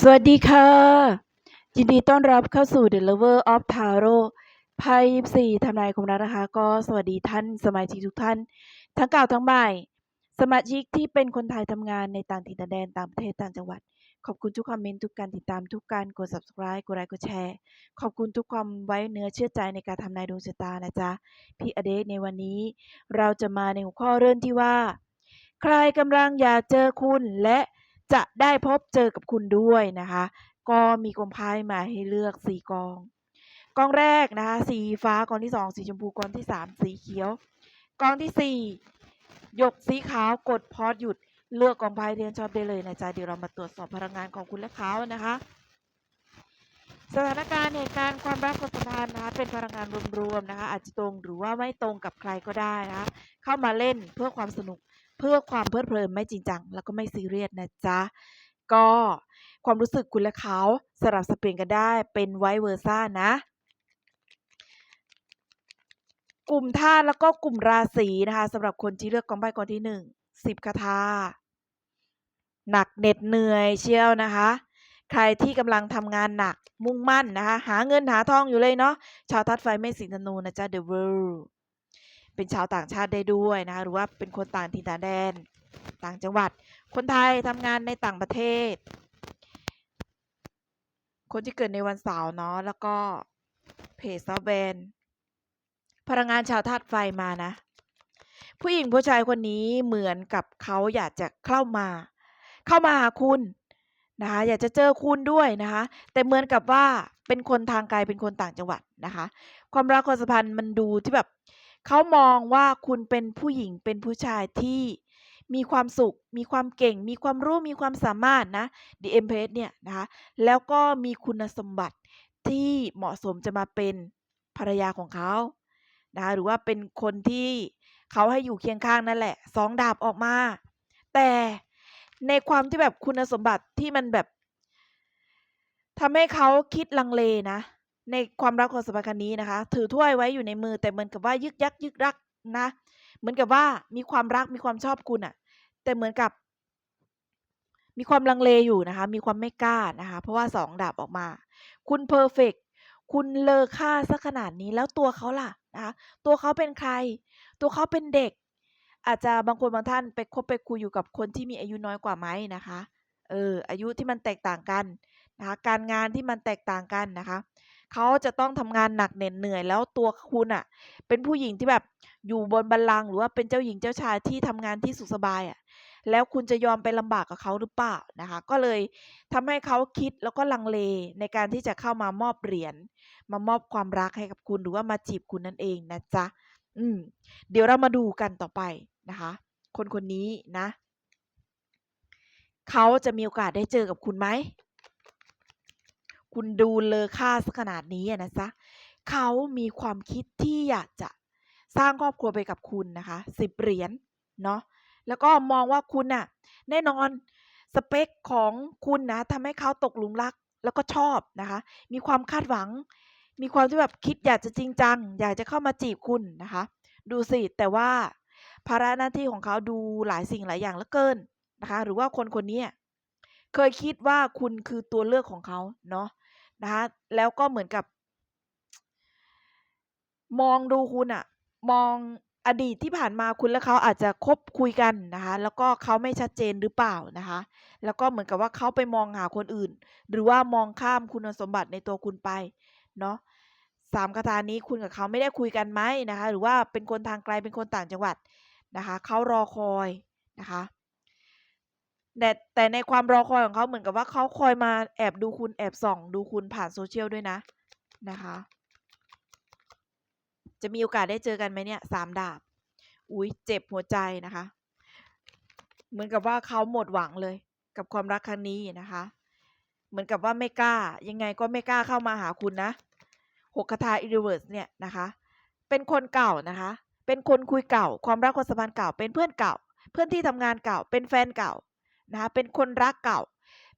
สวัสดีค่ะ ยินดีต้อนรับเข้าสู่ The Lover of Tarot ไพ่ยิปซีทำนายความรักนะคะ ก็สวัสดีท่านสมาชิกทุกท่าน ทั้งเก่าทั้งใหม่ สมาชิกที่เป็นคนไทยทำงานในต่างถิ่นต่างแดนต่างประเทศต่างจังหวัด ขอบคุณทุกคอมเมนต์ทุกการติดตามทุกการกด subscribe กดไลค์กดแชร์ ขอบคุณทุกความไว้เนื้อเชื่อใจในการทำนายดวงชะตานะจ๊ะพี่อเดกในวันนี้ เราจะมาในหัวข้อเรื่องที่ว่า ใครกำลังอยากเจอคุณและ จะได้พบเจอกับคุณด้วยนะคะ ก็มีกองไพ่มาให้เลือกสี่กอง กองแรกนะคะสีฟ้ากองที่สองสีชมพูกองที่สามสีเขียว กองที่สี่หยกสีขาวกดพอดหยุดเลือกกองไพ่ที่ท่านชอบได้เลยนะจ๊ะเดี๋ยวเรามาตรวจสอบพลังงานของคุณและเขานะคะ สถานการณ์เหตุการณ์ความรักความสัมพันธ์นะคะเป็นพลังงานรวมๆนะคะ อาจจะตรงหรือว่าไม่ตรงกับใครก็ได้นะคะเข้ามาเล่นเพื่อความสนุก เพื่อความเพลิดเพลินไม่จริงจัง แล้วก็ไม่ซีเรียสนะจ๊ะ ก็ความรู้สึกคุณและเขาสลับสเปลี่ยนกันได้เป็นไวเวอร์ซ่านะกลุ่มธาตุแล้วก็กลุ่มราศีนะคะสำหรับคนที่เลือกกองไพ่กองที่หนึ่งสิบคาถาหนักเหน็ดเหนื่อยเชี่ยวนะคะ ใครที่กำลังทำงานหนักมุ่งมั่นนะคะ หาเงินหาทองอยู่เลยเนาะชาวทัดไฟเมษสิงธนูนะจ๊ะ The World เป็นชาวต่างชาติได้ด้วยนะคะหรือว่าเป็นคนต่างถิ่นต่างแดน ต่างจังหวัด คนไทยทำงานในต่างประเทศ คนที่เกิดในวันเสาร์เนาะแล้วก็เพจซอฟแวนพลังงานชาวธาตุไฟมานะ ผู้หญิงผู้ชายคนนี้เหมือนกับเขาอยากจะเข้ามา เข้ามาหาคุณนะคะอยากจะเจอคุณด้วยนะคะ แต่เหมือนกับว่าเป็นคนทางไกลเป็นคนต่างจังหวัดนะคะ ความรักความสัมพันธ์มันดูที่แบบ เขามองว่าคุณเป็นผู้หญิงเป็นผู้ชายที่มีความสุข มีความเก่ง มีความรู้ มีความสามารถนะ The Empress เนี่ยนะคะ แล้วก็มีคุณสมบัติที่เหมาะสมจะมาเป็นภรรยาของเขานะหรือว่าเป็นคนที่เขาให้อยู่เคียงข้างนั่นแหละ สองดาบออกมา แต่ในความที่แบบคุณสมบัติที่มันแบบทำให้เขาคิดลังเลนะ ในความรักความสัมพันธ์ครั้งนี้นะคะ ถือถ้วยไว้อยู่ในมือแต่เหมือนกับว่ายึกยักยึกรักนะ เหมือนกับว่ามีความรักมีความชอบคุณอะแต่เหมือนกับ มีความลังเลอยู่นะคะ มีความไม่กล้านะคะ เพราะว่าสองดาบออกมา คุณเพอร์เฟกคุณเลอค่าซะขนาดนี้แล้วตัวเขาล่ะนะคะตัวเขาเป็นใคร ตัวเขาเป็นเด็ก อาจจะบางคนบางท่านไปคบไปคุยอยู่กับคนที่มีอายุน้อยกว่าไหมนะคะเอออายุที่มันแตกต่างกันนะคะการงานที่มันแตกต่างกันนะคะ เขาจะต้องทำงานหนักเหน็ดเหนื่อย แล้วตัวคุณอะ่ะ เป็นผู้หญิงที่แบบอยู่บนบัลลังก์หรือว่าเป็นเจ้าหญิงเจ้าชายที่ทำงานที่สุขสบายอะ่ะ แล้วคุณจะยอมไปลำบากกับเขาหรือเปล่านะคะ ก็เลยทำให้เขาคิดแล้วก็ลังเลในการที่จะเข้ามามอบเหรียญมามอบความรักให้กับคุณหรือว่ามาจีบคุณนั่นเองนะจ๊ะอืม เดี๋ยวเรามาดูกันต่อไปนะคะ คนคนนี้นะเขาจะมีโอกาสได้เจอกับคุณไหม คุณดูเลอค่าสักขนาดนี้นะจ๊ะเขามีความคิดที่อยากจะสร้างครอบครัวไปกับคุณนะคะสิบเหรียญเนาะแล้วก็มองว่าคุณน่ะแน่นอนสเปคของคุณนะทำให้เขาตกหลุมรักแล้วก็ชอบนะคะ มีความคาดหวัง มีความที่แบบคิดอยากจะจริงจัง อยากจะเข้ามาจีบคุณนะคะ ดูสิ แต่ว่าภาระหน้าที่ของเขาดูหลายสิ่งหลายอย่างเหลือเกินนะคะ หรือว่าคนคนนี้เคยคิดว่าคุณคือตัวเลือกของเขาเนาะ นะคะแล้วก็เหมือนกับ มองดูคุณอะมองอดีตที่ผ่านมาคุณและเขาอาจจะคบคุยกันนะคะ แล้วก็เขาไม่ชัดเจนหรือเปล่านะคะ แล้วก็เหมือนกับว่าเขาไปมองหาคนอื่น หรือว่ามองข้ามคุณสมบัติในตัวคุณไปเนาะสามคาถานี้คุณกับเขาไม่ได้คุยกันไหมนะคะ หรือว่าเป็นคนทางไกลเป็นคนต่างจังหวัดนะคะ เขารอคอยนะคะ แต่แต่ในความรอคอยของเขาเหมือนกับว่าเขาคอยมาแอบดูคุณแอบส่อง ดูคุณผ่านโซเชียลด้วยนะนะคะ จะมีโอกาสได้เจอกันไหมเนี่ยสามดาบ อุ้ยเจ็บหัวใจนะคะ เหมือนกับว่าเขาหมดหวังเลย กับความรักครั้งนี้นะคะ เหมือนกับว่าไม่กล้า ยังไงก็ไม่กล้าเข้ามาหาคุณนะหกคาถาอิริเวิร์สเนี่ยนะคะ เป็นคนเก่านะคะ เป็นคนคุยเก่า ความรักความสัมพันธ์เก่า เป็นเพื่อนเก่า เพื่อนที่ทำงานเก่า เป็นแฟนเก่า นะคะเป็นคนรักเก่า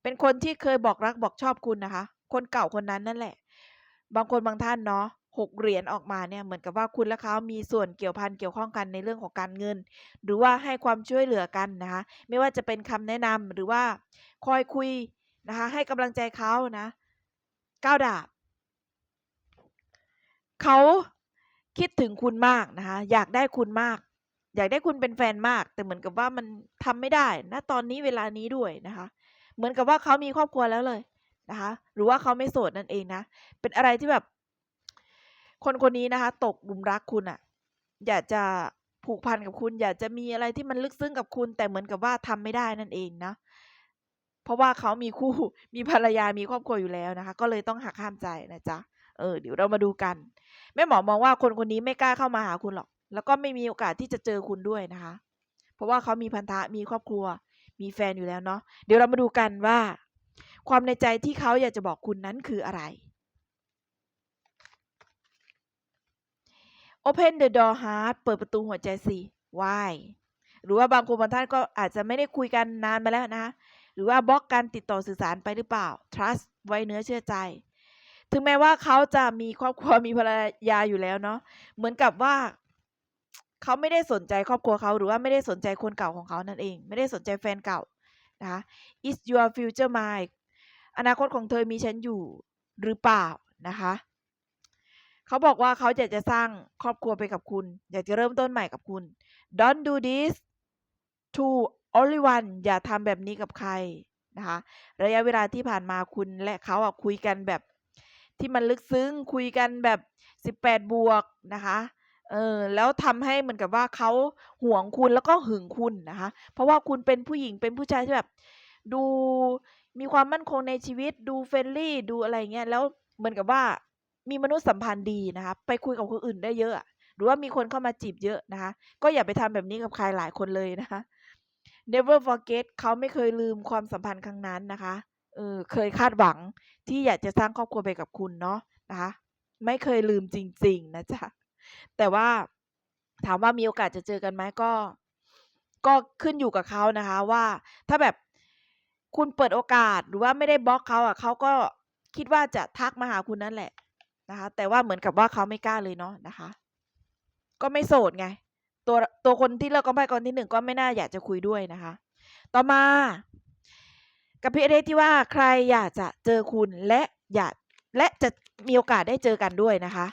เป็นคนที่เคยบอกรักบอกชอบคุณนะคะ คนเก่าคนนั้นนั่นแหละ บางคนบางท่านเนาะหกเหรียญออกมาเนี่ยเหมือนกับว่าคุณและเขามีส่วนเกี่ยวพันเกี่ยวข้องกันในเรื่องของการเงิน หรือว่าให้ความช่วยเหลือกันนะคะ ไม่ว่าจะเป็นคำแนะนำหรือว่าคอยคุยนะคะ ให้กำลังใจเขานะก้าวดาบเขาคิดถึงคุณมากนะคะ อยากได้คุณมาก อยากได้คุณเป็นแฟนมาก แต่เหมือนกับว่ามันทำไม่ได้ณตอนนี้เวลานี้ด้วยนะคะ เหมือนกับว่าเขามีครอบครัวแล้วเลยนะคะ หรือว่าเขาไม่โสดนั่นเองนะ เป็นอะไรที่แบบ คนคนนี้นะคะ ตกหลุมรักคุณอะอยากจะผูกพันกับคุณ อยากจะมีอะไรที่มันลึกซึ้งกับคุณ แต่เหมือนกับว่าทำไม่ได้นั่นเองนะ เพราะว่าเขามีคู่ มีภรรยา มีครอบครัวอยู่แล้วนะคะ ก็เลยต้องหักห้ามใจนะจ๊ะ เออ เดี๋ยวเรามาดูกัน แม่หมอมองว่าคนคนนี้ไม่กล้าเข้ามาหาคุณหรอก แล้วก็ไม่มีโอกาสที่จะเจอคุณด้วยนะคะ เพราะว่าเขามีพันธะมีครอบครัว มีแฟนอยู่แล้วเนาะเดี๋ยวเรามาดูกันว่า ความในใจที่เขาอยากจะบอกคุณนั้นคืออะไร Open the door heart เปิดประตูหัวใจสิ Why หรือว่าบางคนบางท่านก็อาจจะไม่ได้คุยกันนานมาแล้วนะคะหรือว่าบล็อกการติดต่อสื่อสารไปหรือเปล่า trust ไว้เนื้อเชื่อใจ ถึงแม้ว่าเขาจะมีครอบครัวมีภรรยาอยู่แล้วเนาะ เหมือนกับว่า เขาไม่ได้สนใจครอบครัวเขาหรือว่าไม่ได้สนใจคนเก่าของเขานั่นเอง ไม่ได้สนใจแฟนเก่านะคะ is your future mine อนาคตของเธอมีฉันอยู่หรือเปล่านะคะเขาบอกว่าเขาอยากจะสร้างครอบครัวไปกับคุณ อยากจะเริ่มต้นใหม่กับคุณ don't do this to only one อย่าทำแบบนี้กับใครนะคะ ระยะเวลาที่ผ่านมาคุณและเขาอะคุยกันแบบที่มันลึกซึ้งคุยกันแบบ 18 บวกนะคะ เออ แล้วทำให้เหมือนกับว่าเขาห่วงคุณแล้วก็หึงคุณนะคะ เพราะว่าคุณเป็นผู้หญิงเป็นผู้ชายที่แบบ ดูมีความมั่นคงในชีวิตดูเฟรนลี่ดูอะไรเงี้ยแล้วเหมือนกับว่ามีมนุษยสัมพันธ์ดีนะคะ ไปคุยกับคนอื่นได้เยอะ หรือว่ามีคนเข้ามาจีบเยอะนะคะ ก็อย่าไปทำแบบนี้กับใครหลายคนเลยนะคะ never forget เขาไม่เคยลืมความสัมพันธ์ครั้งนั้นนะคะเออเคยคาดหวังที่อยากจะสร้างครอบครัวไปกับคุณเนาะนะคะ ไม่เคยลืมจริง ๆ นะจ๊ะ แต่ว่าถามว่ามีโอกาสจะเจอกันไหมก็ ก็ขึ้นอยู่กับเขานะคะว่า ถ้าแบบคุณเปิดโอกาสหรือว่าไม่ได้บล็อกเขาอะเขาก็คิดว่าจะทักมาหาคุณนั่นแหละนะคะ แต่ว่าเหมือนกับว่าเขาไม่กล้าเลยเนาะนะคะ ก็ไม่โสดไง ตัวตัวคนที่เลิกกับไพ่กรที่หนึ่งก็ไม่น่าอยากจะคุยด้วยนะคะ ต่อมา กับพี่อเดที่ว่าใครอยากจะเจอคุณและอยากและจะมีโอกาสได้เจอกันด้วยนะคะ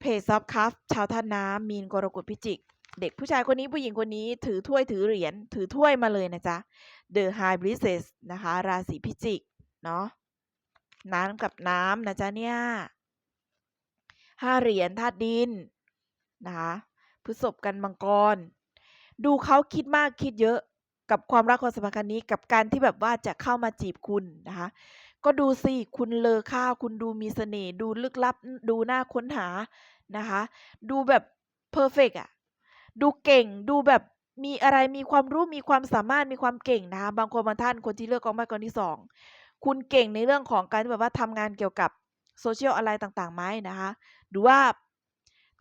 เพจซอฟคัฟชาวท่าน้ำมีนกรกฎพิจิก เด็กผู้ชายคนนี้ผู้หญิงคนนี้ถือถ้วยถือเหรียญถือถ้วยมาเลยนะจ๊ะ The High Priestess นะคะ ราศีพิจิก เนาะน้ำกับน้ำนะจ๊ะเนี่ยห้าเหรียญธาตุดินนะคะพฤษภกันมังกร ดูเขาคิดมากคิดเยอะกับความรักความสัมพันธ์นี้กับการที่แบบว่าจะเข้ามาจีบคุณนะคะ ก็ดูสิ คุณเลอค่า คุณดูมีเสน่ห์ ดูลึกลับ ดูน่าค้นหานะคะ ดูแบบเพอร์เฟกอะดูเก่ง ดูแบบมีอะไร มีความรู้ มีความสามารถ มีความเก่งนะคะ บางคนบางท่าน คนที่เลือกกองไพ่กองที่สอง คุณเก่งในเรื่องของการแบบว่าทำงานเกี่ยวกับโซเชียลอะไรต่างๆไหมนะคะ หรือว่า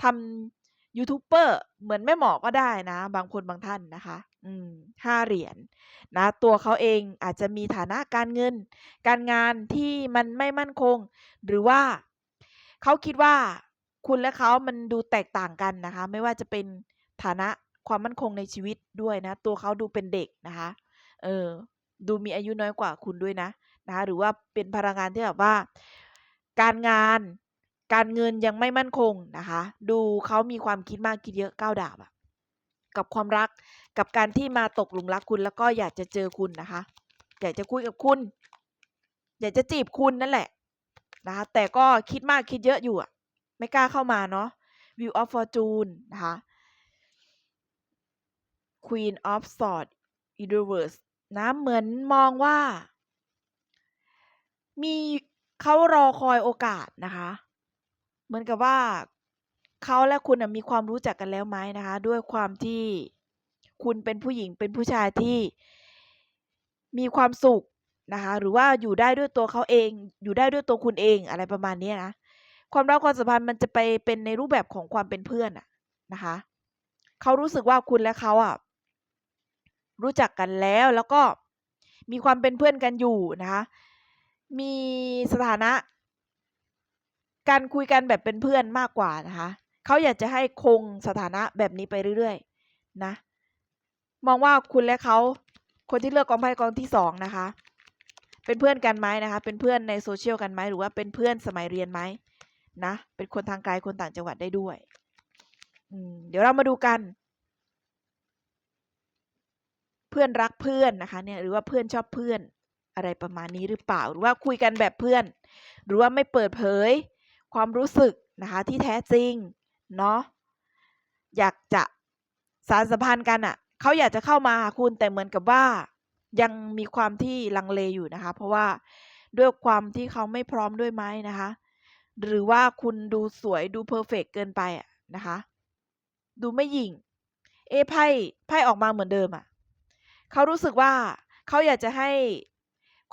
ทำ ยูทูบเบอร์เหมือนแม่หมอก็ได้นะ บางคนบางท่านนะคะ อืมห้าเหรียญนะตัวเขาเองอาจจะมีฐานะการเงิน การงานที่มันไม่มั่นคง หรือว่าเขาคิดว่าคุณและเขามันดูแตกต่างกันนะคะ ไม่ว่าจะเป็นฐานะความมั่นคงในชีวิตด้วยนะ ตัวเขาดูเป็นเด็กนะคะ เออ ดูมีอายุน้อยกว่าคุณด้วยนะ นะะหรือว่าเป็นพลังงานที่แบบว่า การงาน การเงินยังไม่มั่นคงนะคะ ดูเขามีความคิดมากคิดเยอะก้าวดาบอะกับความรักกับการที่มาตกหลุมรักคุณแล้วก็อยากจะเจอคุณนะคะ อยากจะคุยกับคุณ อยากจะจีบคุณนั่นแหละนะคะแต่ก็คิดมากคิดเยอะอยู่อะไม่กล้าเข้ามาเนาะ View of Fortune นะคะ Queen of Swords Universe นะเหมือนมองว่า มีเขารอคอยโอกาสนะคะ เหมือนกับว่าเขาและคุณมีความรู้จักกันแล้วไหมนะคะ ด้วยความที่คุณเป็นผู้หญิงเป็นผู้ชายที่มีความสุขนะคะ หรือว่าอยู่ได้ด้วยตัวเขาเอง อยู่ได้ด้วยตัวคุณเองอะไรประมาณนี้นะความรักความสัมพันธ์มันจะไปเป็นในรูปแบบของความเป็นเพื่อนอะนะคะเขารู้สึกว่าคุณและเขาอะรู้จักกันแล้วแล้วก็มีความเป็นเพื่อนกันอยู่นะคะ มีสถานะ การคุยกันแบบเป็นเพื่อนมากกว่านะคะเขาอยากจะให้คงสถานะแบบนี้ไปเรื่อยๆนะ มองว่าคุณและเขาคนที่เลือกกองไพ่กองที่สองนะคะ เป็นเพื่อนกันไหมนะคะ เป็นเพื่อนในโซเชียลกันไหมหรือว่าเป็นเพื่อนสมัยเรียนไหมนะ เป็นคนทางไกลคนต่างจังหวัดได้ด้วยเดี๋ยวเรามาดูกัน เพื่อนรักเพื่อนนะคะเนี่ยหรือว่าเพื่อนชอบเพื่อนอะไรประมาณนี้หรือเปล่า หรือว่าคุยกันแบบเพื่อน หรือว่าไม่เปิดเผย ความรู้สึกนะคะที่แท้จริงเนาะอยากจะสารสัมพันธ์กันอะ่ะเขาอยากจะเข้ามาหาคุณแต่เหมือนกับว่า ยังมีความที่ลังเลอยู่นะคะ เพราะว่าด้วยความที่เขาไม่พร้อมด้วยไหมนะคะ หรือว่าคุณดูสวยดูเพอร์เฟกเกินไปอะนะคะ ดูไม่หยิ่ง เอไพ่ไพ่ออกมาเหมือนเดิมอะเขารู้สึกว่าเขาอยากจะให้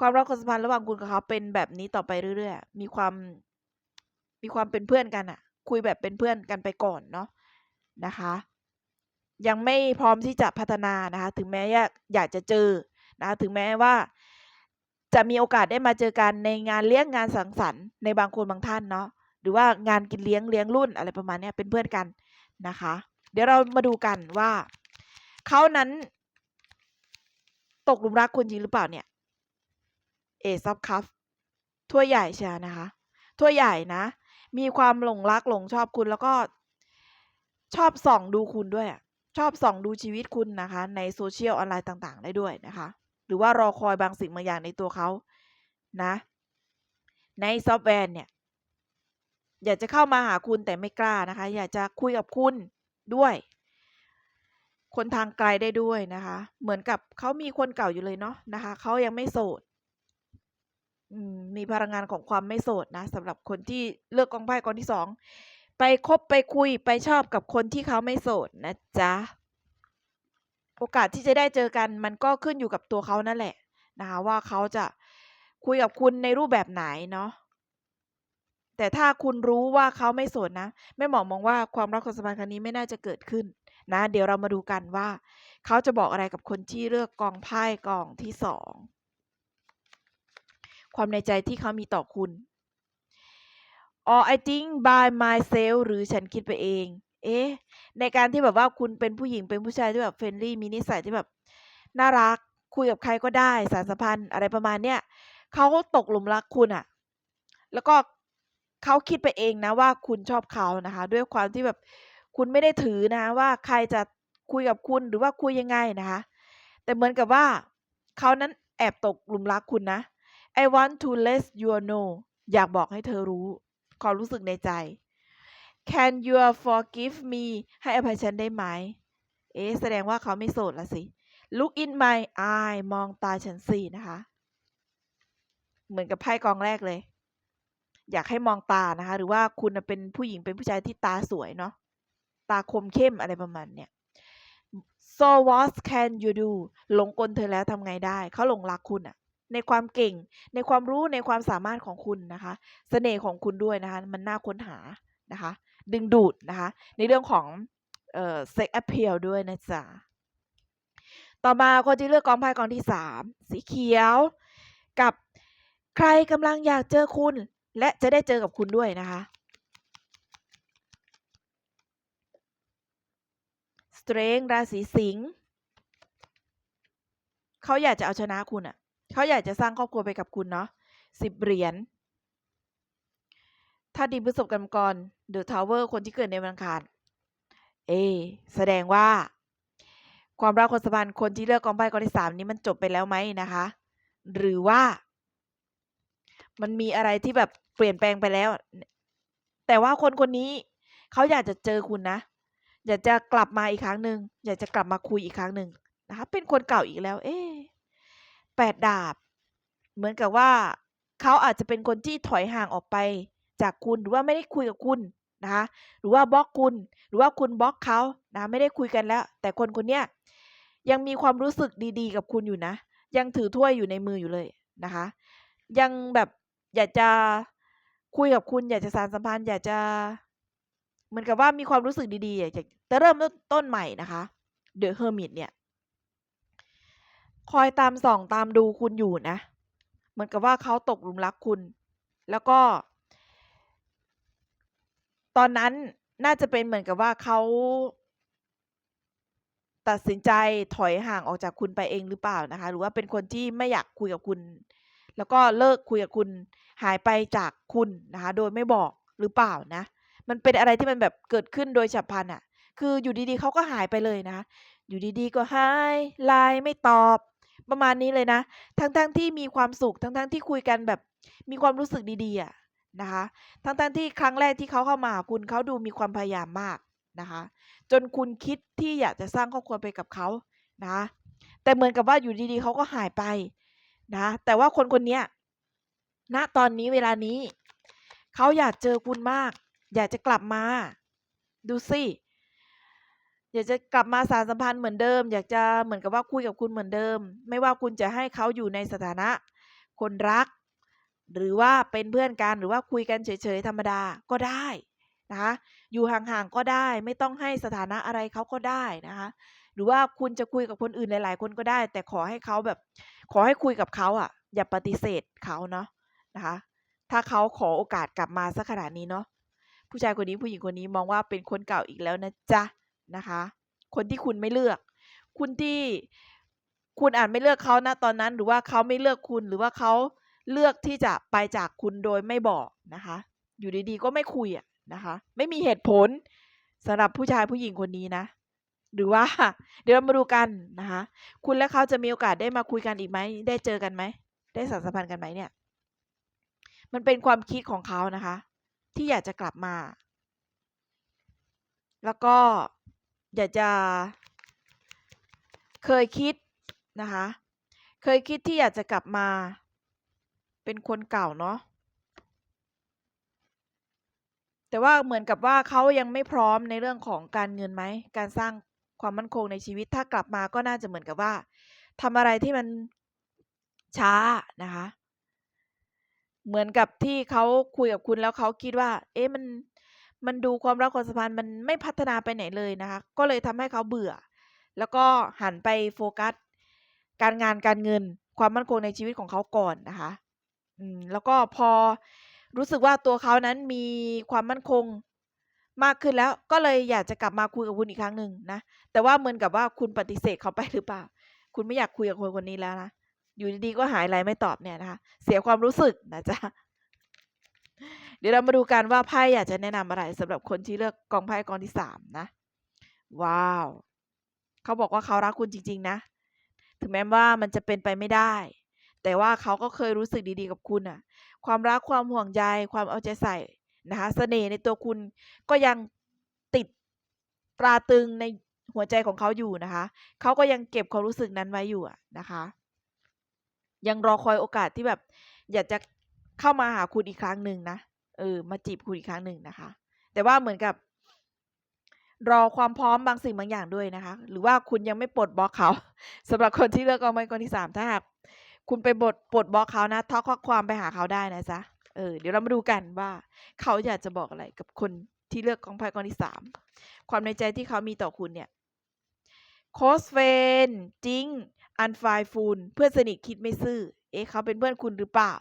ความรักความสัมพันธ์ระหว่างคุณกับเขาเป็นแบบนี้ต่อไปเรื่อยๆ มีความ มีความเป็นเพื่อนกันอะคุยแบบเป็นเพื่อนกันไปก่อนเนาะนะคะ ยังไม่พร้อมที่จะพัฒนานะคะ ถึงแม้อยากอยากจะเจอนะะถึงแม้ว่า จะมีโอกาสได้มาเจอกันในงานเลี้ยงงานสังสรรค์ในบางคนบางท่านเนาะหรือว่างานกินเลี้ยงเลี้ยงรุ่นอะไรประมาณนี้เป็นเพื่อนกันนะคะ เดี๋ยวเรามาดูกันว่าเขานั้น ตกหลุมรักคุณจริงหรือเปล่าเนี่ยเอซับคัฟถ้วยใหญ่เชียวนะคะถ้วยใหญ่นะ มีความหลงรักหลงชอบคุณแล้วก็ชอบส่องดูคุณด้วยอะชอบส่องดูชีวิตคุณนะคะ ในโซเชียลออนไลน์ต่างๆ ได้ด้วยนะคะ หรือว่ารอคอยบางสิ่งบางอย่างในตัวเขานะ ในซอฟต์แวร์เนี่ย อยากจะเข้ามาหาคุณแต่ไม่กล้านะคะ อยากจะคุยกับคุณด้วย คนทางไกลได้ด้วยนะคะ เหมือนกับเขามีคนเก่าอยู่เลยเนาะนะคะเขายังไม่โสด อืมมีพลังงานของความไม่โสดนะสำหรับคนที่เลือกกองไพ่กองที่สองไปคบไปคุยไปชอบกับคนที่เขาไม่โสดนะจ๊ะโอกาสที่จะได้เจอกันมันก็ขึ้นอยู่กับตัวเขานั่นแหละนะคะว่าเขาจะคุยกับคุณในรูปแบบไหนเนาะแต่ถ้าคุณรู้ว่าเขาไม่โสดนะแม่หมอมองว่าความรักความสัมพันธ์ครั้งนี้ไม่น่าจะเกิดขึ้นนะ เดี๋ยวเรามาดูกันว่า เขาจะบอกอะไรกับคนที่เลือกกองไพ่กองที่สอง ความในใจที่เขามีต่อคุณ or I think by myself หรือฉันคิดไปเอง เอ๊ะ ในการที่แบบว่าคุณเป็นผู้หญิงเป็นผู้ชายที่แบบเฟรนลี่มีนิสัยที่แบบ น่ารัก คุยกับใครก็ได้สารสัมพันธ์อะไรประมาณเนี้ยเขาตกหลุมรักคุณอะแล้วก็เขาคิดไปเองนะว่าคุณชอบเขานะคะ ด้วยความที่แบบคุณไม่ได้ถือนะว่าใครจะคุยกับคุณหรือว่าคุยยังไงนะคะ แต่เหมือนกับว่าเขานั้นแอบตกหลุมรักคุณนะ I want to let you know อยากบอกให้เธอรู้ ความรู้สึกในใจ Can you forgive me ให้อภัยฉันได้ไหม เอ๊ะ แสดงว่าเขาไม่โสดละสิ Look in my eye มองตาฉันสินะคะ เหมือนกับไพ่กองแรกเลย อยากให้มองตานะคะ หรือว่าคุณเป็นผู้หญิงเป็นผู้ชายที่ตาสวยเนาะ ตาคมเข้มอะไรประมาณเนี้ย so what can you do หลงกลเธอแล้วทำไงได้ เขาหลงรักคุณอะ ในความเก่ง ในความรู้ในความสามารถของคุณนะคะเสน่ห์ของคุณด้วยนะคะ มันน่าค้นหานะคะ ดึงดูดนะคะ ในเรื่องของเอ่อ sex appeal ด้วยนะจ๊ะต่อมาคนที่เลือกกองไพ่กองที่สามสีเขียว กับใครกำลังอยากเจอคุณ และจะได้เจอกับคุณด้วยนะคะ strength ราศีสิงห์เขาอยากจะเอาชนะคุณอะ เขาอยากจะสร้างครอบครัวไปกับคุณเนาะสิบเหรียญถ้าดีพฤษภกรรมกรเดอะทาวเวอร์คนที่เกิดในวันอังคารเอ แสดงว่า ความรักความสัมพันธ์คนที่เลือกกองไพ่กองที่สามนี้มันจบไปแล้วไหมนะคะ หรือว่า มันมีอะไรที่แบบเปลี่ยนแปลงไปแล้ว แต่ว่าคนคนนี้เขาอยากจะเจอคุณนะ อยากจะกลับมาอีกครั้งหนึ่งอยากจะกลับมาคุยอีกครั้งหนึ่งนะคะ เป็นคนเก่าอีกแล้ว เอ๊ะ ดดาบ เหมือนกับว่าเขาอาจจะเป็นคนที่ถอยห่างออกไปจากคุณหรือว่าไม่ได้คุยกับคุณนะคะหรือว่าบล็อกคุณ หรือว่าคุณบล็อกเขานะไม่ได้คุยกันแล้ว แต่คนคนเนี้ยยังมีความรู้สึกดีๆ กับคุณอยู่นะ ยังถือถ้วยอยู่ในมืออยู่เลยนะคะ ยังแบบอยากจะคุยกับคุณ อยากจะสานสัมพันธ์ อยากจะเหมือนกับว่ามีความรู้สึกดีๆอยากจะเริ่มต้นใหม่นะคะ The Hermit เนี่ย คอยตามส่องตามดูคุณอยู่นะ เหมือนกับว่าเขาตกหลุมรักคุณ แล้วก็ ตอนนั้นน่าจะเป็นเหมือนกับว่าเขาตัดสินใจถอยห่างออกจากคุณไปเองหรือเปล่านะคะ หรือว่าเป็นคนที่ไม่อยากคุยกับคุณ แล้วก็เลิกคุยกับคุณ หายไปจากคุณนะคะ โดยไม่บอกหรือเปล่านะ มันเป็นอะไรที่มันแบบเกิดขึ้นโดยฉับพลันอะคืออยู่ดีๆเขาก็หายไปเลยนะ อยู่ดีๆก็หาย LINE ไม่ตอบ ประมาณนี้เลยนะ ทั้งๆที่มีความสุข ทั้งๆที่คุยกันแบบมีความรู้สึกดีๆอะนะคะ ทั้งๆที่ครั้งแรกที่เขาเข้ามาคุณเขาดูมีความพยายามมากนะคะ จนคุณคิดที่อยากจะสร้างครอบครัวไปกับเขานะะแต่เหมือนกับว่าอยู่ดีๆเขาก็หายไปนะ แต่ว่าคนคนนี้ณตอนนี้เวลานี้ เขาอยากเจอคุณมาก อยากจะกลับมา ดูสิ อยากจะกลับมาสานสัมพันธ์เหมือนเดิม อยากจะเหมือนกับว่าคุยกับคุณเหมือนเดิม ไม่ว่าคุณจะให้เขาอยู่ในสถานะ คนรัก หรือว่าเป็นเพื่อนกันหรือว่าคุยกันเฉยๆธรรมดาก็ได้นะคะอยู่ห่างๆก็ได้ไม่ต้องให้สถานะอะไรเขาก็ได้นะคะหรือว่าคุณจะคุยกับคนอื่นหลาย ๆ คนก็ได้ แต่ขอให้เขาแบบ ขอให้คุยกับเขาอะ อย่าปฏิเสธเขาเนาะนะคะถ้าเขาขอโอกาสกลับมาสักขนาดนี้เนาะผู้ชายคนนี้ผู้หญิงคนนี้มองว่าเป็นคนเก่าอีกแล้วนะจ๊ะ นะคะ คนที่คุณไม่เลือก คุณที่คุณอาจไม่เลือกเขาณตอนนั้น หรือว่าเขาไม่เลือกคุณหรือว่าเขาเลือกที่จะไปจากคุณโดยไม่บอกนะคะ อยู่ดีๆก็ไม่คุยอะนะคะ ไม่มีเหตุผลสำหรับผู้ชายผู้หญิงคนนี้นะ หรือว่าเดี๋ยวเรามาดูกันนะคะ คุณและเขาจะมีโอกาสได้มาคุยกันอีกไหมได้เจอกันไหมได้สานสัมพันธ์กันไหมเนี่ย มันเป็นความคิดของเขานะคะ ที่อยากจะกลับมา แล้วก็ อยากจะ เคยคิดนะคะ เคยคิดที่อยากจะกลับมา เป็นคนเก่าเนาะแต่ว่าเหมือนกับว่าเขายังไม่พร้อมในเรื่องของการเงินไหม การสร้างความมั่นคงในชีวิตถ้ากลับมาก็น่าจะเหมือนกับว่าทำอะไรที่มันช้านะคะ เหมือนกับที่เขาคุยกับคุณแล้วเขาคิดว่า เอ๊ะมัน มันดูความรักความสัมพันธ์มันไม่พัฒนาไปไหนเลยนะคะ ก็เลยทำให้เขาเบื่อ แล้วก็หันไปโฟกัส การงานการเงินความมั่นคงในชีวิตของเขาก่อนนะคะ อืมแล้วก็พอรู้สึกว่าตัวเขานั้นมีความมั่นคงมากขึ้นแล้วก็เลยอยากจะกลับมาคุยกับคุณอีกครั้งหนึ่งนะ แต่ว่าเหมือนกับว่าคุณปฏิเสธเขาไปหรือเปล่า คุณไม่อยากคุยกับคนคนนี้แล้วนะ อยู่ดีๆก็หาย LINE ไม่ตอบเนี่ยนะคะ เสียความรู้สึกนะจ๊ะ เดี๋ยวเรามาดูกันว่าไพ่อยากจะแนะนำอะไรสำหรับคนที่เลือกกองไพ่กองที่3นะ ว้าว เขาบอกว่าเขารักคุณจริง ๆ นะ ถึงแม้ว่ามันจะเป็นไปไม่ได้ แต่ว่าเขาก็เคยรู้สึกดีๆกับคุณน่ะความรักความห่วงใยความเอาใจใส่นะคะเสน่ห์ในตัวคุณก็ยังติดตราตรึงในหัวใจของเขาอยู่นะคะ เขาก็ยังเก็บความรู้สึกนั้นไว้อยู่นะคะ ยังรอคอยโอกาสที่แบบอยากจะเข้ามาหาคุณอีกครั้งหนึ่งนะ เออมาจีบคุณอีกครั้งหนึ่งนะคะ แต่ว่าเหมือนกับ รอความพร้อมบางสิ่งบางอย่างด้วยนะคะ หรือว่าคุณยังไม่ปลดบล็อกเขาสำหรับคนที่เลือกกองไพ่กองที่3ถ้าหากคุณไปบดปลดบล็อกเขานะทักข้อความไปหาเขาได้นะจ๊ะเออเดี๋ยวเรามาดูกันว่า เขาอยากจะบอกอะไรกับคนที่เลือกกองไพ่กองที่3ความในใจที่เขามีต่อคุณเนี่ย Close friend จริง Unfaithful เพื่อนสนิทคิดไม่ซื่อ เอ๊ะเขาเป็นเพื่อนคุณหรือเปล่า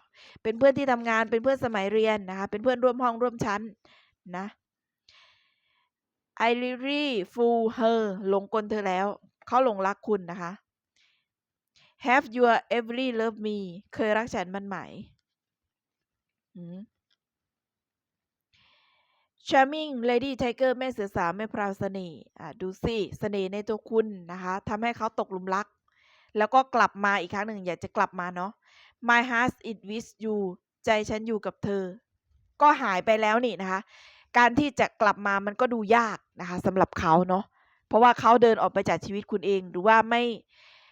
เป็นเพื่อนที่ทำงานเป็นเพื่อนสมัยเรียนนะคะ เป็นเพื่อนร่วมห้องร่วมชั้นนะ I really fool her หลงกลเธอแล้ว เขาหลงรักคุณนะคะ Have you ever loved me เคยรักฉันมั่นหมายอืม Charming Lady Tiger แม่เสือสาวแม่พราวเสน่ห์อ่าดูสิเสน่ห์ในตัวคุณนะคะทำให้เขาตกหลุมรัก แล้วก็กลับมาอีกครั้งหนึ่งอยากจะกลับมาเนาะ My heart is with you ใจฉันอยู่กับเธอ ก็หายไปแล้วนี่นะคะ การที่จะกลับมามันก็ดูยากนะคะสำหรับเขาเนาะ เพราะว่าเขาเดินออกไปจากชีวิตคุณเองหรือว่าไม่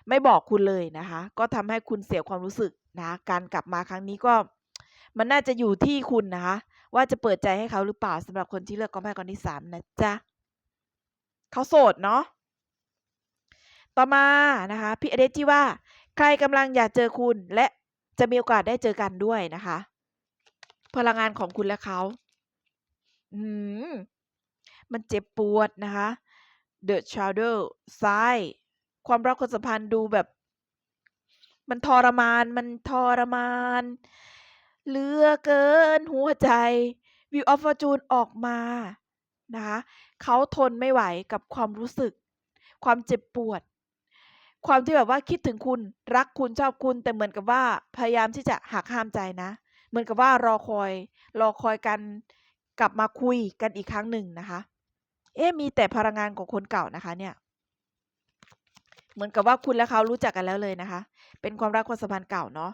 ไม่บอกคุณเลยนะคะ ก็ทำให้คุณเสียความรู้สึกนะะการกลับมาครั้งนี้ก็มันน่าจะอยู่ที่คุณนะคะ ว่าจะเปิดใจให้เขาหรือเปล่าสำหรับคนที่เลือกกองไพ่กองที่3นะจ๊ะเขาโสดเนาะ ต่อมานะคะพี่อเดชที่ว่า ใครกำลังอยากเจอคุณและจะมีโอกาสได้เจอกันด้วยนะคะ พลังงานของคุณและเขาอื้อฮือมันเจ็บปวดนะคะ The Shadow ซ้าย ความรักความสัมพันธ์ดูแบบ มันทรมาน มันทรมานเลือเกินหัวใจ Wheel of Fortune ออกมานะคะเขาทนไม่ไหวกับความรู้สึก ความเจ็บปวด ความที่แบบว่าคิดถึงคุณรักคุณชอบคุณ แต่เหมือนกับว่าพยายามที่จะหักห้ามใจนะ เหมือนกับว่ารอคอย รอคอยกันกลับมาคุยกันอีกครั้งหนึ่งนะคะ เอ๊ะมีแต่พลังงานของคนเก่านะคะ เนี่ย เหมือนกับว่าคุณและเขารู้จักกันแล้วเลยนะคะ เป็นความรักความสัมพันธ์เก่าเนาะ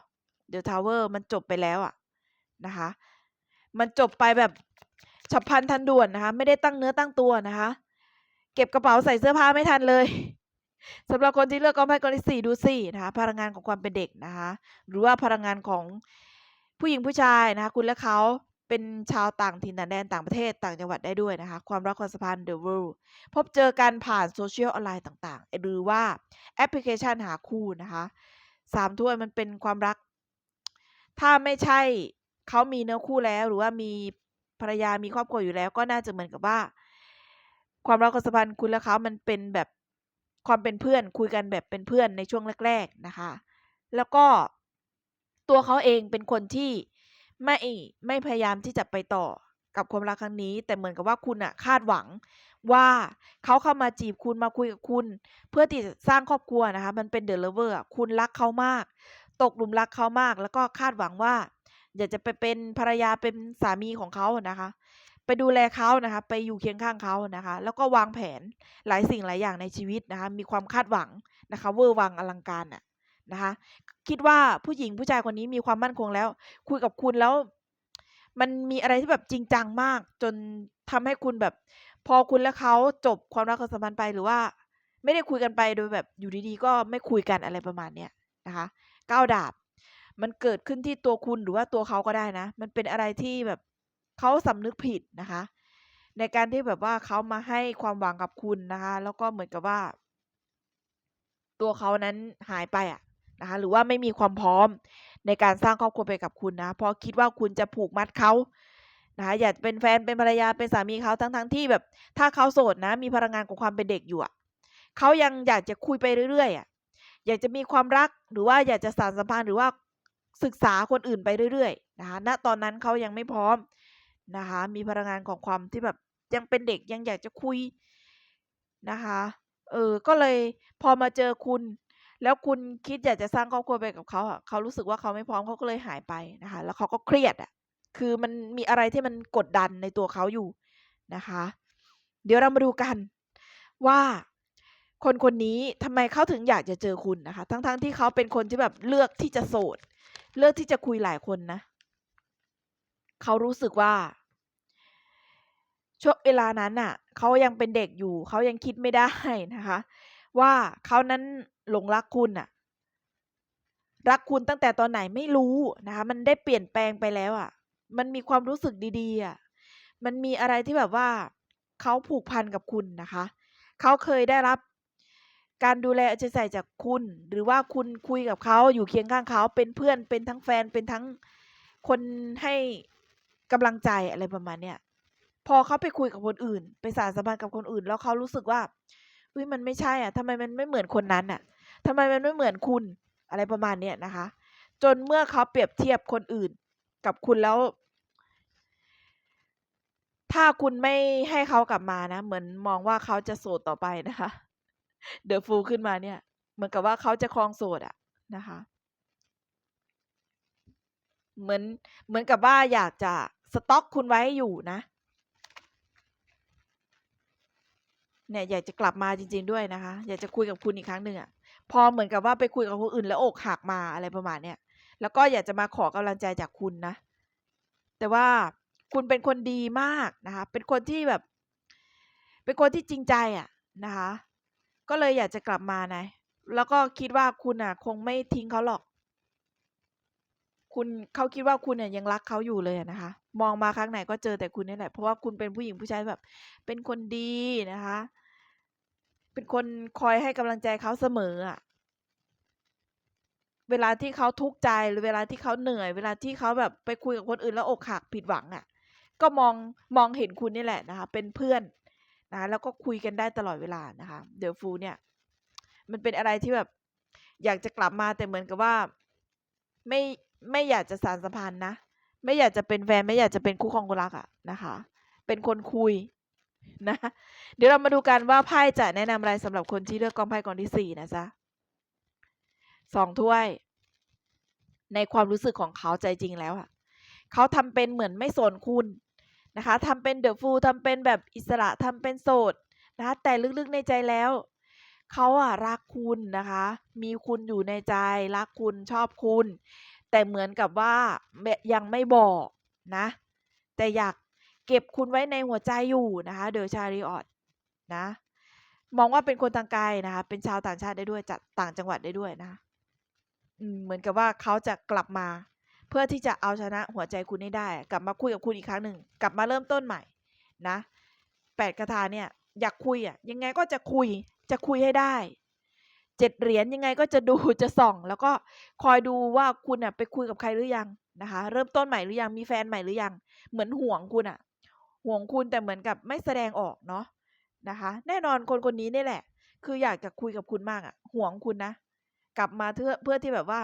The Tower มันจบไปแล้วอะนะคะ มันจบไปแบบฉับพลันทันด่วนนะคะ ไม่ได้ตั้งเนื้อตั้งตัวนะคะ เก็บกระเป๋าใส่เสื้อผ้าไม่ทันเลย สำหรับคนที่เลือกกองไพ่กองที่สี่ดูสินะคะพลังงานของความเป็นเด็กนะคะหรือว่าพลังงานของผู้หญิงผู้ชายนะคะคุณและเขาเป็นชาวต่างถิ่นต่างแดนต่างประเทศต่างจังหวัดได้ด้วยนะคะ ความรักความสัมพันธ์ The World พบเจอกันผ่านโซเชียลออนไลน์ต่างๆ หรือว่าแอปพลิเคชันหาคู่นะคะสามถ้วยมันเป็นความรัก ถ้าไม่ใช่เขามีเนื้อคู่แล้ว หรือว่ามีภรรยามีครอบครัวอยู่แล้ว ก็น่าจะเหมือนกับว่า ความรักความสัมพันธ์คุณและเขามันเป็นแบบ ความเป็นเพื่อนคุยกันแบบเป็นเพื่อนในช่วงแรก ๆนะคะ แล้วก็ตัวเขาเองเป็นคนที่ไม่ไม่พยายามที่จะไปต่อกับความรักครั้งนี้ แต่เหมือนกับว่าคุณอะคาดหวังว่าเขาเข้ามาจีบคุณมาคุยกับคุณ เพื่อที่จะสร้างครอบครัวนะคะ มันเป็นเดอะเลเวอร์คุณรักเขามาก ตกหลุมรักเขามาก แล้วก็คาดหวังว่า อยากจะไปเป็นภรรยาเป็นสามีของเขานะคะ ไปดูแลเขานะคะ ไปอยู่เคียงข้างเขานะคะ แล้วก็วางแผนหลายสิ่งหลายอย่างในชีวิตนะคะ มีความคาดหวังนะคะเวอร์วังอลังการน่ะนะคะ คิดว่าผู้หญิงผู้ชายคนนี้มีความมั่นคงแล้ว คุยกับคุณแล้ว มันมีอะไรที่แบบจริงจังมาก จนทำให้คุณแบบ พอคุณและเขาจบความรักความสัมพันธ์ไปหรือว่า ไม่ได้คุยกันไปโดยแบบอยู่ดีๆ ก็ไม่คุยกันอะไรประมาณเนี้ยนะคะก้าวดาบมันเกิดขึ้นที่ตัวคุณหรือว่าตัวเขาก็ได้นะ มันเป็นอะไรที่แบบ เขาสำนึกผิดนะคะ ในการที่แบบว่าเขามาให้ความหวังกับคุณนะคะ แล้วก็เหมือนกับว่า ตัวเขานั้นหายไปอะนะคะ หรือว่าไม่มีความพร้อมในการสร้างครอบครัวไปกับคุณนะเพราะคิดว่าคุณจะผูกมัดเขานะคะอยากเป็นแฟนเป็นภรรยาเป็นสามีเขาทั้งๆทที่แบบ ถ้าเขาโสดนะ มีพลังงานของความเป็นเด็กอยู่อะเขายังอยากจะคุยไปเรื่อยๆอะอยากจะมีความรักหรือว่าอยากจะสานสัมพันธ์หรือว่าศึกษาคนอื่นไปเรื่อยๆนะคะณตอนนั้นเขายังไม่พร้อม นะคะ มีพลังงานของความที่แบบยังเป็นเด็กยังอยากจะคุยนะคะ เออ ก็เลยพอมาเจอคุณ แล้วคุณคิดอยากจะสร้างครอบครัวไปกับเขาอะเขารู้สึกว่าเขาไม่พร้อมเขาก็เลยหายไปนะคะ แล้วเขาก็เครียดอะ คือมันมีอะไรที่มันกดดันในตัวเขาอยู่นะคะ เดี๋ยวเรามาดูกันว่าคนคนนี้ทำไมเขาถึงอยากจะเจอคุณนะคะ ทั้งๆทที่เขาเป็นคนที่แบบเลือกที่จะโสด เลือกที่จะคุยหลายคนนะ เขารู้สึกว่า ช่วงเวลานั้นน่ะ เขายังเป็นเด็กอยู่ เขายังคิดไม่ได้นะคะ ว่าเขานั้นหลงรักคุณน่ะ รักคุณตั้งแต่ตอนไหนไม่รู้นะคะ มันได้เปลี่ยนแปลงไปแล้วอะมันมีความรู้สึกดีๆอะมันมีอะไรที่แบบว่าเขาผูกพันกับคุณนะคะ เขาเคยได้รับการดูแลเอาใจใส่จากคุณ หรือว่าคุณคุยกับเขาอยู่เคียงข้างเขาเป็นเพื่อนเป็นทั้งแฟนเป็นทั้งคนให้ กำลังใจอะไรประมาณเนี้ยพอเขาไปคุยกับคนอื่น ไปสานสัมพันธ์กับคนอื่น แล้วเขารู้สึกว่าอุ๊ยมันไม่ใช่อะทำไมมันไม่เหมือนคนนั้นอะทำไมมันไม่เหมือนคุณอะไรประมาณเนี้ยนะคะ จนเมื่อเขาเปรียบเทียบคนอื่นกับคุณแล้ว ถ้าคุณไม่ให้เขากลับมานะ เหมือนมองว่าเขาจะโสดต่อไปนะคะ เดอะฟูขึ้นมาเนี่ย เหมือนกับว่าเขาจะครองโสดอะนะคะ เหมือนเหมือนกับว่าอยากจะ สต็อกคุณไว้อยู่นะ เนี่ยอยากจะกลับมาจริง ๆด้วยนะคะ อยากจะคุยกับคุณอีกครั้งหนึ่งอะพอเหมือนกับว่าไปคุยกับคนอื่นแล้วอกหักมาอะไรประมาณเนี้ยแล้วก็อยากจะมาขอกำลังใจจากคุณนะ แต่ว่าคุณเป็นคนดีมากนะคะ เป็นคนที่แบบ เป็นคนที่จริงใจอะนะคะ ก็เลยอยากจะกลับมานะแล้วก็คิดว่าคุณอะ คงไม่ทิ้งเขาหรอก คุณเขาคิดว่าคุณเนี่ยยังรักเขาอยู่เลยนะคะ มองมาครั้งไหนก็เจอแต่คุณนี่แหละ เพราะว่าคุณเป็นผู้หญิงผู้ชายแบบ เป็นคนดีนะคะ เป็นคนคอยให้กำลังใจเขาเสมออะเวลาที่เขาทุกข์ใจหรือเวลาที่เขาเหนื่อย เวลาที่เขาแบบไปคุยกับคนอื่นแล้วอกหักผิดหวังอะก็มองมองเห็นคุณนี่แหละนะคะ เป็นเพื่อนนะคะแล้วก็คุยกันได้ตลอดเวลานะคะ The Fool เนี่ย มันเป็นอะไรที่แบบอยากจะกลับมาแต่เหมือนกับว่า ไม่ไม่อยากจะสานสัมพันธ์นะ ไม่อยากจะเป็นแฟนไม่อยากจะเป็นคู่ครองรักอะนะคะ เป็นคนคุยนะ เดี๋ยวเรามาดูกันว่าไพ่จะแนะนำอะไรสำหรับคนที่เลือกกองไพ่กองที่4นะจ๊ะ2ถ้วย ในความรู้สึกของเขาใจจริงแล้วอะเขาทำเป็นเหมือนไม่สนคุณนะคะทำเป็น The Fool ทำเป็นแบบอิสระทำเป็นโสดนะะแต่ลึกๆในใจแล้วเขาอะรักคุณนะคะ มีคุณอยู่ในใจ รักคุณชอบคุณ แต่เหมือนกับว่ายังไม่บอกนะ แต่อยากเก็บคุณไว้ในหัวใจอยู่นะคะ The Chariot นะมองว่าเป็นคนทางไกลนะคะ เป็นชาวต่างชาติได้ด้วยจากต่างจังหวัดได้ด้วยนะเหมือนกับว่าเขาจะกลับมา เพื่อที่จะเอาชนะหัวใจคุณให้ได้ กลับมาคุยกับคุณอีกครั้งหนึ่งกลับมาเริ่มต้นใหม่นะ8กฐาถาเนี่ย อยากคุยอะยังไงก็จะคุยจะคุยให้ได้ 7เหรียญยังไงก็จะดูจะส่อง แล้วก็คอยดูว่าคุณน่ะไปคุยกับใครหรือยังนะคะ เริ่มต้นใหม่หรือยังมีแฟนใหม่หรือยัง เหมือนห่วงคุณอะห่วงคุณแต่เหมือนกับไม่แสดงออกเนาะนะคะ แน่นอนคนคนนี้นี่แหละ คืออยากจะคุยกับคุณมากอะห่วงคุณนะ กลับมาเพื่อเพื่อที่แบบว่า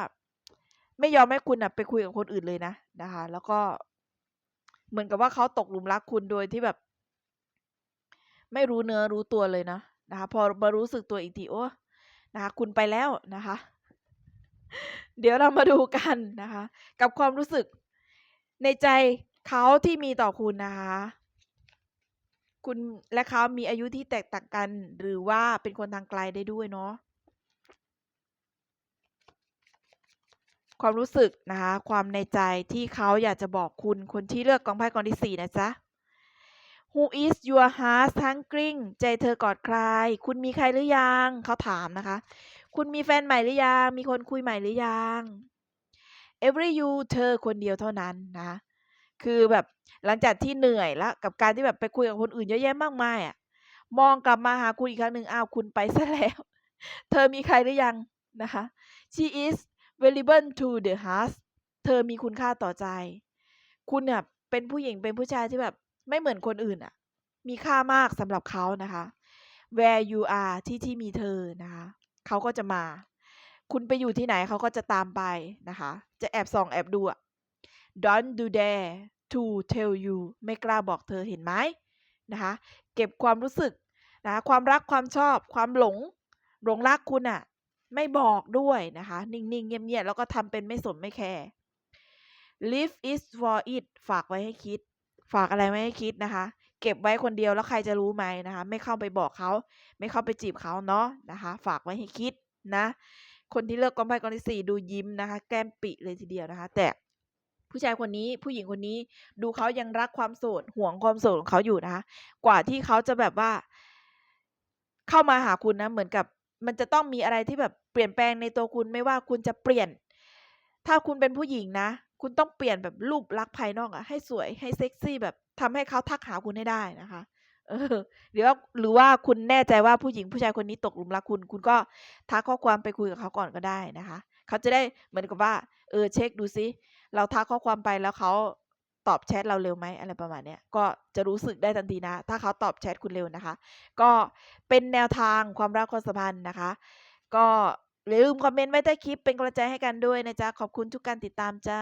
ไม่ยอมให้คุณน่ะไปคุยกับคนอื่นเลยนะนะคะ แล้วก็ เหมือนกับว่าเขาตกหลุมรักคุณโดยที่แบบ ไม่รู้เนื้อรู้ตัวเลยนะนะคะ พอมารู้สึกตัวอีกทีโอ้ นะคะคุณไปแล้วนะคะ เดี๋ยวเรามาดูกันนะคะ กับความรู้สึกในใจเขาที่มีต่อคุณนะคะ คุณและเขามีอายุที่แตกต่างกัน หรือว่าเป็นคนทางไกลได้ด้วยเนาะความรู้สึกนะคะ ความในใจที่เขาอยากจะบอกคุณคนที่เลือกกองไพ่กองที่4นะจ๊ะ Who is your heart hungering ใจเธอกอดใคร คุณมีใครหรือยัง เขาถามนะคะ คุณมีแฟนใหม่หรือยัง มีคนคุยใหม่หรือยัง Every you เธอคนเดียวเท่านั้นนะ คือแบบหลังจากที่เหนื่อยแล้วกับการที่แบบไปคุยกับคนอื่นเยอะแยะมากมายอะมองกลับมาหาคุณอีกครั้งหนึ่งอ้าวคุณไปซะแล้ว เธอมีใครหรือยังนะคะ She is valuable to the heart เธอมีคุณค่าต่อใจ คุณเนี่ยเป็นผู้หญิงเป็นผู้ชายที่แบบ ไม่เหมือนคนอื่นอะมีค่ามากสำหรับเขานะคะ Where you are ที่ที่มีเธอนะคะเขาก็จะมา คุณไปอยู่ที่ไหนเขาก็จะตามไปนะคะ จะแอบส่องแอบดูอะ Don't do dare to tell you ไม่กล้าบอกเธอเห็นไหมนะคะ เก็บความรู้สึกนะคะความรักความชอบ ความหลง หลงรักคุณน่ะไม่บอกด้วยนะคะ นิ่งๆ เงียบๆ แล้วก็ทำเป็นไม่สนไม่แคร์ Leave it for it ฝากไว้ให้คิด ฝากอะไรไว้ให้คิดนะคะ เก็บไว้คนเดียวแล้วใครจะรู้ไหมนะคะ ไม่เข้าไปบอกเขา ไม่เข้าไปจีบเขาเนาะนะคะ ฝากไว้ให้คิดนะ คนที่เลือกกองไพ่กองที่4ดูยิ้มนะคะ แก้มปิเลยทีเดียวนะคะ แต่ผู้ชายคนนี้ผู้หญิงคนนี้ดูเขายังรักความโสดห่วงความโสดของเขาอยู่นะคะกว่าที่เขาจะแบบว่า เข้ามาหาคุณนะ เหมือนกับ มันจะต้องมีอะไรที่แบบเปลี่ยนแปลงในตัวคุณไม่ว่าคุณจะเปลี่ยน ถ้าคุณเป็นผู้หญิงนะ คุณต้องเปลี่ยนแบบรูปลักษณ์ภายนอกอะให้สวยให้เซ็กซี่แบบทำให้เขาทักหาคุณให้ได้นะคะเออหรือว่าหรือว่าคุณแน่ใจว่าผู้หญิงผู้ชายคนนี้ตกหลุมรักคุณ คุณก็ทักข้อความไปคุยกับเขาก่อนก็ได้นะคะ เขาจะได้เหมือนกับว่า เออเช็กดูซิเราทักข้อความไปแล้วเขาตอบแชตเราเร็วไหมอะไรประมาณเนี้ยก็จะรู้สึกได้ทันทีนะ ถ้าเขาตอบแชตคุณเร็วนะคะ ก็เป็นแนวทางความรักความสัมพันธ์นะคะ ก็ อย่าลืมคอมเมนต์ไว้ใต้คลิปเป็นกำลังใจให้กันด้วยนะจ๊ะ ขอบคุณทุกการติดตามจ้า